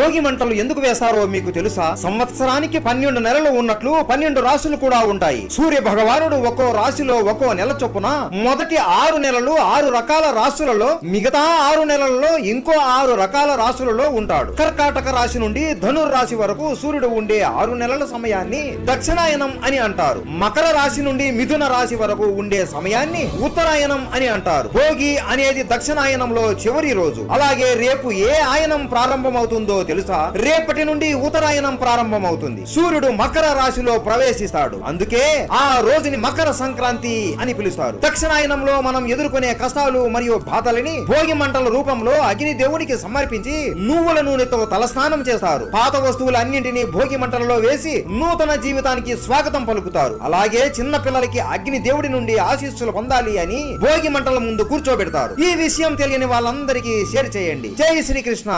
భోగి మంటలు ఎందుకు వేశారో మీకు తెలుసా? సంవత్సరానికి పన్నెండు నెలలు ఉన్నట్లు పన్నెండు రాశులు కూడా ఉంటాయి. సూర్య భగవానుడు ఒక్కో రాశిలో ఒక్కో నెల చొప్పున మొదటి ఆరు నెలలు ఆరు రకాల రాశులలో మిగతా ఆరు నెలలలో ఇంకో ఆరు రకాల రాశులలో ఉంటాడు. కర్కాటక రాశి నుండి ధనుర్ రాశి వరకు సూర్యుడు ఉండే ఆరు నెలల సమయాన్ని దక్షిణాయనం అని అంటారు. మకర రాశి నుండి మిథున రాశి వరకు ఉండే సమయాన్ని ఉత్తరాయణం అని అంటారు. భోగి అనేది దక్షిణాయనంలో చివరి రోజు. అలాగే రేపు ఏ ఆయనం ప్రారంభమవుతుందో తెలుసా? రేపటి నుండి ఉత్తరాయణం ప్రారంభమవుతుంది. సూర్యుడు మకర రాశిలో ప్రవేశిస్తాడు. అందుకే ఆ రోజుని మకర సంక్రాంతి అని పిలుస్తారు. దక్షిణాయనంలో మనం ఎదుర్కొనే కష్టాలు మరియు బాధలని భోగి మంటల రూపంలో అగ్ని దేవునికి సమర్పించి నువ్వుల నూనెతో తలస్నానం చేస్తారు. పాత వస్తువులన్నింటినీ భోగి మంటలలో వేసి నూతన జీవితానికి స్వాగతం పలుకుతారు. అలాగే చిన్న పిల్లలకి అగ్ని దేవుడి నుండి ఆశీస్సులు పొందాలి అని భోగి మంటల ముందు కూర్చోబెడతారు. ఈ విషయం తెలియని వాళ్ళందరికీ షేర్ చేయండి. జై శ్రీకృష్ణ.